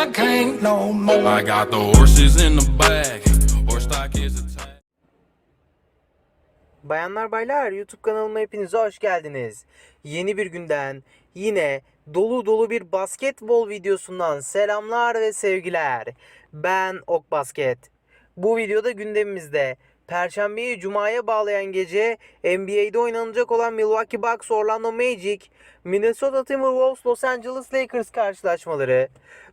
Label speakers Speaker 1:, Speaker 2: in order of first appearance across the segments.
Speaker 1: I can't no more. I got the horses in the back. Horse stock is attached.
Speaker 2: Bayanlar baylar YouTube kanalıma hepiniz hoş geldiniz. Yeni bir günden yine dolu dolu bir basketbol videosundan selamlar ve sevgiler. Ben Ok Basket. Bu videoda gündemimizde Perşembeyi Cuma'ya bağlayan gece NBA'de oynanacak olan Milwaukee Bucks Orlando Magic, Minnesota Timberwolves Los Angeles Lakers karşılaşmaları,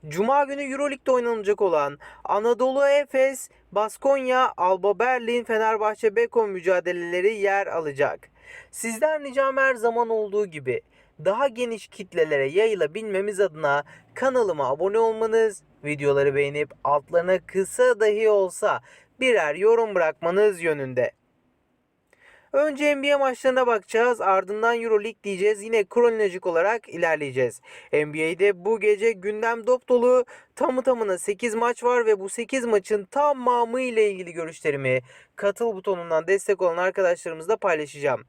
Speaker 2: Cuma günü Euroleague'de oynanacak olan Anadolu Efes, Baskonya, Alba Berlin, Fenerbahçe Beko mücadeleleri yer alacak. Sizden ricam her zaman olduğu gibi daha geniş kitlelere yayılabilmemiz adına kanalıma abone olmanız, videoları beğenip altlarına kısa dahi olsa birer yorum bırakmanız yönünde. Önce NBA maçlarına bakacağız. Ardından Euroleague diyeceğiz. Yine kronolojik olarak ilerleyeceğiz. NBA'de bu gece gündem dop dolu. Tamı tamına 8 maç var ve bu 8 maçın tamamı ile ilgili görüşlerimi katıl butonundan destek olan arkadaşlarımızla paylaşacağım.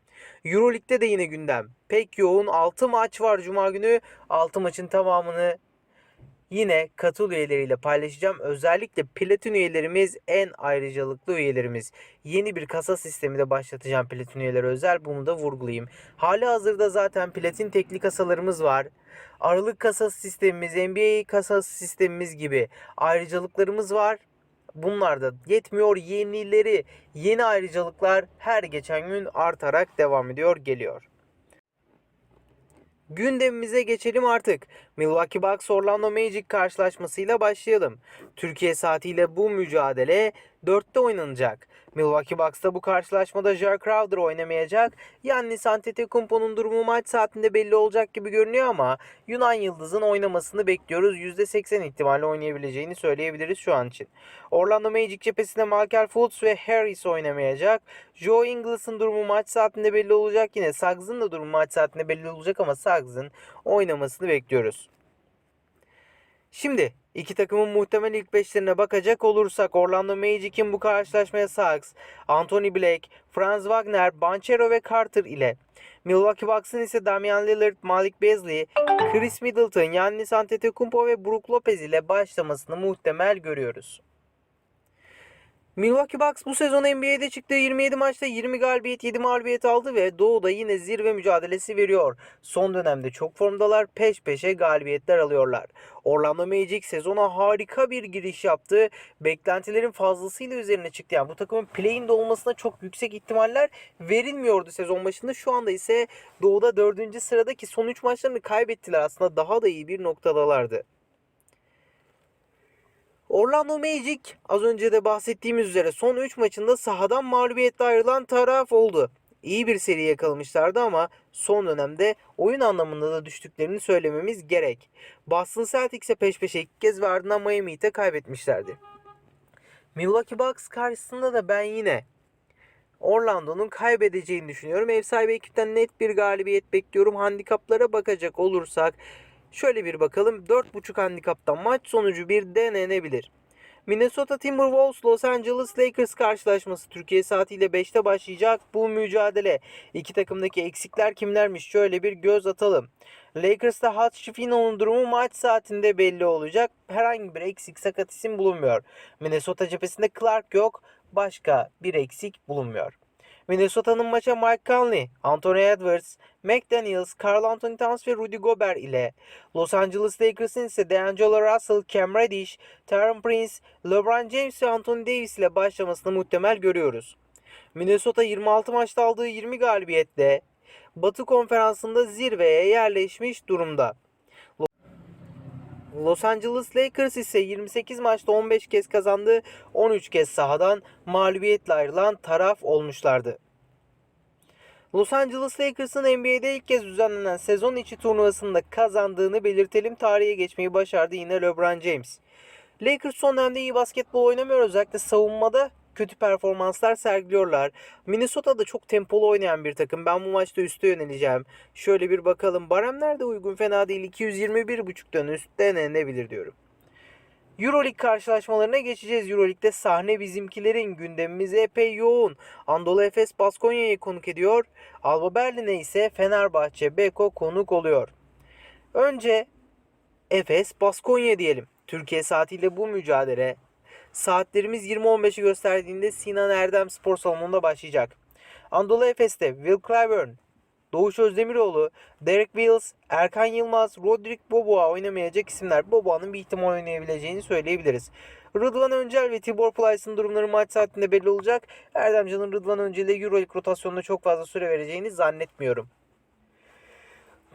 Speaker 2: Euroleague'de de yine gündem. Pek yoğun 6 maç var cuma günü. 6 maçın tamamını yine katıl üyeleriyle paylaşacağım. Özellikle platin üyelerimiz en ayrıcalıklı üyelerimiz. Yeni bir kasa sistemi de başlatacağım platin üyeleri özel. Bunu da vurgulayayım. Hali hazırda zaten platin tekli kasalarımız var. Aralık kasası sistemimiz, NBA kasası sistemimiz gibi ayrıcalıklarımız var. Bunlar da yetmiyor. Yenileri, yeni ayrıcalıklar her geçen gün artarak devam ediyor, geliyor. Gündemimize geçelim artık. Milwaukee Bucks Orlando Magic karşılaşmasıyla başlayalım. Türkiye saatiyle bu mücadele 4'te oynanacak. Milwaukee Bucks'ta bu karşılaşmada Jar Crowder oynamayacak. Yannis Antetokounmpo'nun durumu maç saatinde belli olacak gibi görünüyor ama Yunan Yıldız'ın oynamasını bekliyoruz. %80 ihtimalle oynayabileceğini söyleyebiliriz şu an için. Orlando Magic cephesinde Michael Fultz ve Harris oynamayacak. Joe Ingles'ın durumu maç saatinde belli olacak. Yine Suggs'ın da durumu maç saatinde belli olacak ama Suggs'ın oynamasını bekliyoruz. Şimdi iki takımın muhtemel ilk beşlerine bakacak olursak Orlando Magic'in bu karşılaşmaya Suggs, Anthony Blake, Franz Wagner, Banchero ve Carter ile Milwaukee Bucks'ın ise Damian Lillard, Malik Beasley, Chris Middleton, Giannis Antetokounmpo ve Brook Lopez ile başlamasını muhtemel görüyoruz. Milwaukee Bucks bu sezon NBA'de çıktığı 27 maçta 20 galibiyet 7 mağlubiyet aldı ve Doğu'da yine zirve mücadelesi veriyor. Son dönemde çok formdalar peş peşe galibiyetler alıyorlar. Orlando Magic sezona harika bir giriş yaptı. Beklentilerin fazlasıyla üzerine çıktı. Yani bu takımın play'inde olmasına çok yüksek ihtimaller verilmiyordu sezon başında. Şu anda ise Doğu'da 4. sıradaki son 3 maçlarını kaybettiler. Aslında daha da iyi bir noktadalardı. Orlando Magic az önce de bahsettiğimiz üzere son 3 maçında sahadan mağlubiyetle ayrılan taraf oldu. İyi bir seri yakalamışlardı ama son dönemde oyun anlamında da düştüklerini söylememiz gerek. Boston Celtics'e peş peşe iki kez ve ardından Miami Heat'e kaybetmişlerdi. Milwaukee Bucks karşısında da ben yine Orlando'nun kaybedeceğini düşünüyorum. Ev sahibi ekipten net bir galibiyet bekliyorum. Handikaplara bakacak olursak Şöyle bir bakalım. 4.5 handikaptan maç sonucu bir denenebilir. Minnesota Timberwolves Los Angeles Lakers karşılaşması Türkiye saatiyle 5'te başlayacak bu mücadele. İki takımdaki eksikler kimlermiş? Şöyle bir göz atalım. Lakers'ta Hutchifino'nun durumu maç saatinde belli olacak. Herhangi bir eksik sakat isim bulunmuyor. Minnesota cephesinde Clark yok. Başka bir eksik bulunmuyor. Minnesota'nın maça Mike Conley, Anthony Edwards, McDaniels, Carl Anthony Towns ve Rudy Gobert ile Los Angeles Lakers'ın ise D'Angelo Russell, Cam Reddish, Taron Prince, LeBron James ve Anthony Davis ile başlamasını muhtemel görüyoruz. Minnesota 26 maçta aldığı 20 galibiyetle Batı Konferansı'nda zirveye yerleşmiş durumda. Los Angeles Lakers ise 28 maçta 15 kez kazandı, 13 kez sahadan mağlubiyetle ayrılan taraf olmuşlardı. Los Angeles Lakers'ın NBA'de ilk kez düzenlenen sezon içi turnuvasında kazandığını belirtelim. Tarihe geçmeyi başardı yine LeBron James. Lakers son dönemde iyi basketbol oynamıyor. Özellikle savunmada kötü performanslar sergiliyorlar. Minnesota da çok tempolu oynayan bir takım. Ben bu maçta üste yöneleceğim. Şöyle bir bakalım. Baremler de uygun fena değil. 221.5'ten üst denenebilir diyorum. Euroleague karşılaşmalarına geçeceğiz. Euroleague'de sahne bizimkilerin gündemimiz epey yoğun. Anadolu Efes Baskonya'yı konuk ediyor. Alba Berlin'e ise Fenerbahçe Beko konuk oluyor. Önce Efes Baskonya diyelim. Türkiye saatiyle bu mücadele saatlerimiz 20.15'i gösterdiğinde Sinan Erdem Spor Salonu'nda başlayacak. Anadolu Efes'te Will Clyburn, Doğuş Özdemiroğlu, Derek Wills, Erkan Yılmaz, Rodrik Boboa oynamayacak isimler. Boboa'nın bir ihtimal oynayabileceğini söyleyebiliriz. Rıdvan Öncel ve Tibor Plyce'ın durumları maç saatinde belli olacak. Erdemcan'ın Rıdvan Öncel'e Euroleague rotasyonunda çok fazla süre vereceğini zannetmiyorum.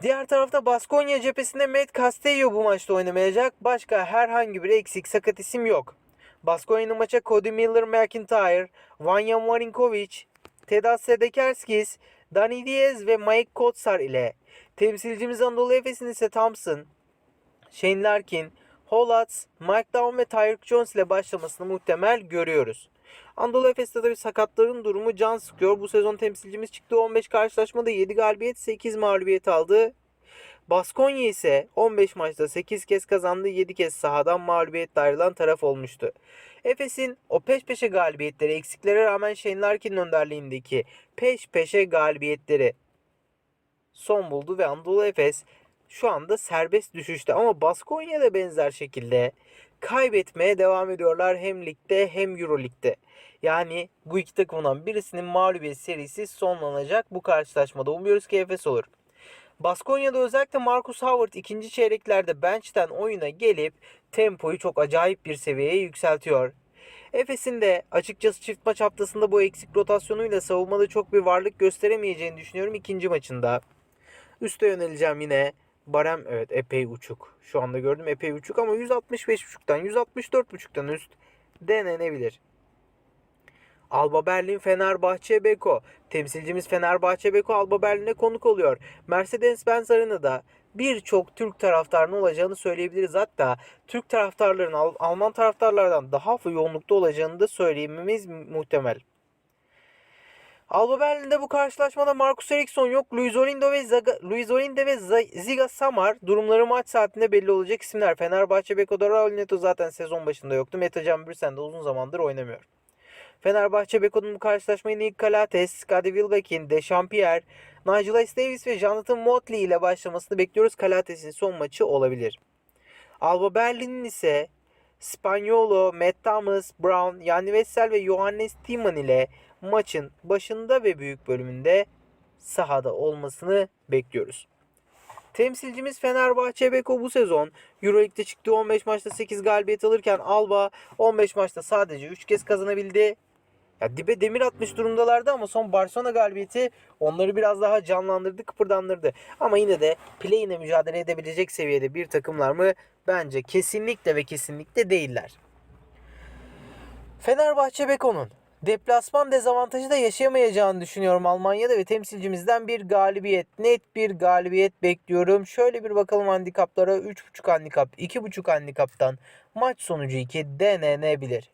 Speaker 2: Diğer tarafta Baskonya cephesinde Matt Castello bu maçta oynamayacak. Başka herhangi bir eksik sakat isim yok. Baskonya'nın maça Cody Miller McIntyre, Vanya Marinkovic, Tedas Sedekerskis, Dani Diaz ve Mike Kotsar ile temsilcimiz Anadolu Efes'in ise Thompson, Shane Larkin, Hollatz, Mike Down ve Tyreek Jones ile başlamasını muhtemel görüyoruz. Anadolu Efes'te tabi sakatların durumu can sıkıyor. Bu sezon temsilcimiz çıktığı 15 karşılaşmada 7 galibiyet 8 mağlubiyet aldı. Baskonya ise 15 maçta 8 kez kazandı 7 kez sahadan mağlubiyetle ayrılan taraf olmuştu. Efes'in o peş peşe galibiyetleri eksiklere rağmen Shane Larkin'in önderliğindeki peş peşe galibiyetleri son buldu ve Anadolu Efes şu anda serbest düşüşte ama Baskonya da benzer şekilde kaybetmeye devam ediyorlar hem ligde hem Euro ligde. Yani bu iki takımdan birisinin mağlubiyet serisi sonlanacak bu karşılaşmada. Umuyoruz ki Efes olur. Baskonya'da özellikle Marcus Howard ikinci çeyreklerde bench'ten oyuna gelip tempoyu çok acayip bir seviyeye yükseltiyor. Efes'in de açıkçası çift maç haftasında bu eksik rotasyonuyla savunmada çok bir varlık gösteremeyeceğini düşünüyorum ikinci maçında. Üste yöneleceğim yine. Barem evet epey uçuk. Şu anda gördüm epey uçuk ama 165.5'tan 164.5'tan üst denenebilir. Alba Berlin Fenerbahçe Beko. Temsilcimiz Fenerbahçe Beko Alba Berlin'e konuk oluyor. Mercedes-Benz Arena'da birçok Türk taraftarının olacağını söyleyebiliriz. Hatta Türk taraftarların Al- Alman taraftarlardan daha yoğunlukta olacağını da söylememiz muhtemel. Alba Berlin'de bu karşılaşmada Marcus Eriksson yok. Luis Olindo ve Zaga, Luis Olinde ve Ziga Samar durumları maç saatinde belli olacak isimler. Fenerbahçe Beko'da Raul Neto zaten sezon başında yoktu. Metacan Bürsen de uzun zamandır oynamıyor. Fenerbahçe Beko'nun bu karşılaşmayı Nick Calates, Scottie Wilbekin, Dechampierre, Nigel Ice Davis ve Jonathan Motley ile başlamasını bekliyoruz. Calates'in son maçı olabilir. Alba Berlin'in ise Spaniolo, Matt Thomas, Brown, Yanni Wessel ve Johannes Thiemann ile maçın başında ve büyük bölümünde sahada olmasını bekliyoruz. Temsilcimiz Fenerbahçe Beko bu sezon Euroleague'de çıktığı 15 maçta 8 galibiyet alırken Alba 15 maçta sadece 3 kez kazanabildi. Ya dibe demir atmış durumdalardı ama son Barcelona galibiyeti onları biraz daha canlandırdı, kıpırdandırdı. Ama yine de play-in'e mücadele edebilecek seviyede bir takımlar mı? Bence kesinlikle ve kesinlikle değiller. Fenerbahçe Beko'nun deplasman dezavantajı da yaşayamayacağını düşünüyorum Almanya'da ve temsilcimizden bir galibiyet, net bir galibiyet bekliyorum. Şöyle bir bakalım handikaplara 3.5 handikap, 2.5 handikaptan maç sonucu 2 denenebilir.